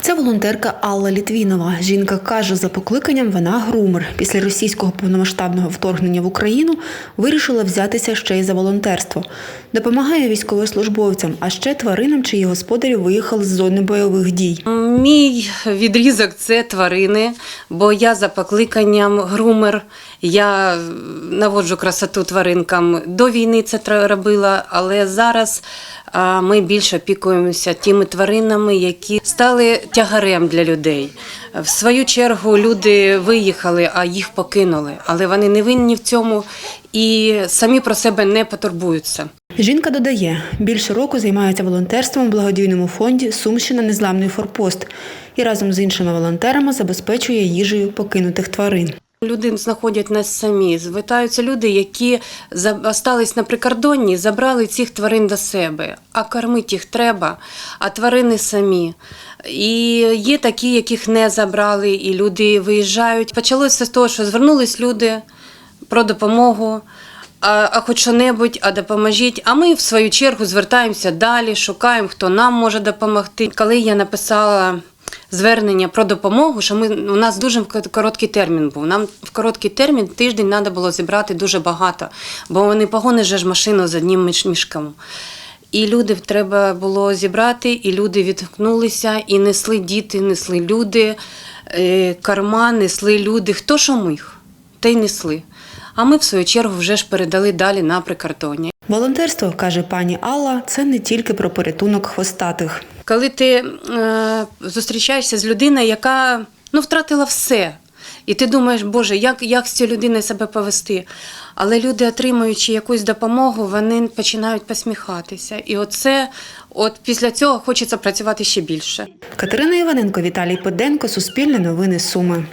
Це волонтерка Алла Літвінова. Жінка каже, за покликанням вона грумер. Після російського повномасштабного вторгнення в Україну вирішила взятися ще й за волонтерство. Допомагає військовослужбовцям, а ще тваринам, чиї господарі виїхали з зони бойових дій. Мій відрізок це тварини, бо я за покликанням грумер. Я наводжу красоту тваринкам. До війни це робила, але зараз ми більше опікуємося тими тваринами, які стали тягарем для людей. В свою чергу люди виїхали, а їх покинули, але вони не винні в цьому і самі про себе не потурбуються. Жінка додає, більше року займається волонтерством у благодійному фонді Сумщина Незламний форпост і разом з іншими волонтерами забезпечує їжею покинутих тварин. Люди знаходять нас самі. Звертаються люди, які за- остались на прикордонні, забрали цих тварин до себе. А кормити їх треба, а тварини самі. І є такі, яких не забрали, і люди виїжджають. Почалося з того, що звернулись люди про допомогу. А, а хоч що-небудь, а допоможіть. А ми в свою чергу звертаємося далі, шукаємо, хто нам може допомогти. Коли я написала звернення про допомогу, що ми у нас дуже короткий термін був. Нам в короткий термін тиждень треба було зібрати дуже багато, бо вони погониш же ж машину з одним мішком. І люди треба було зібрати, і люди відгукнулися, і несли діти, несли люди, е, карма, несли люди. Хто що міг, те й несли. А ми, в свою чергу, вже ж передали далі на прикордоння. Волонтерство, каже пані Алла, це не тільки про порятунок хвостатих. Коли ти е, зустрічаєшся з людиною, яка ну, втратила все. І ти думаєш, Боже, як, як з цією людиною себе повести? Але люди, отримуючи якусь допомогу, вони починають посміхатися. І оце, от після цього хочеться працювати ще більше. Катерина Іваненко, Віталій Поденко, Суспільне новини Суми.